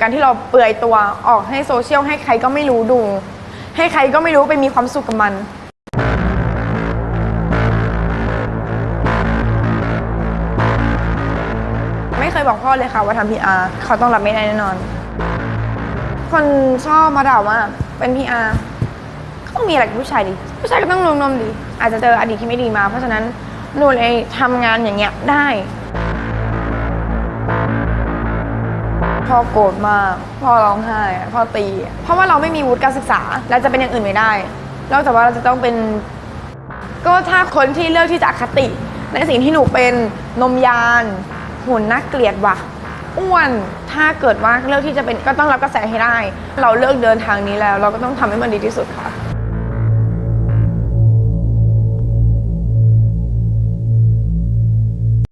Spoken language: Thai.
การที่เราเปลือยตัวออกให้โซเชียลให้ใครก็ไม่รู้ดู ให้ใครก็ไม่รู้ไปมีความสุขกับมัน ไม่เคยบอกพ่อเลยค่ะว่าทำพีอาร์เขาต้องรับไม่ได้แน่นอน คนชอบมาด่าว่าเป็นพีอาร์ก็ต้องมีอะไรกับผู้ชายดิผู้ชายก็ต้องลงนมดิอาจจะเจออดีตที่ไม่ดีมา เพราะฉะนั้นหนูเลยทำงานอย่างเงี้ยได้ พ่อโกรธมาก พ่อร้องไห้ พ่อตี เพราะว่าเราไม่มีวุฒิการศึกษาและจะเป็นอย่างอื่นไม่ได้ นอกจากว่าเราจะต้องเป็น ก็ถ้าคนที่เลือกที่จะอคติ ในสิ่งที่หนูเป็นนมยานหุ่นน่าเกลียดว่ะอ้วนถ้าเกิดว่าเลือกที่จะเป็นก็ต้องรับกระแสให้ได้ เราเลือกเดินทางนี้แล้ว เราก็ต้องทำให้มันดีที่สุดค่ะ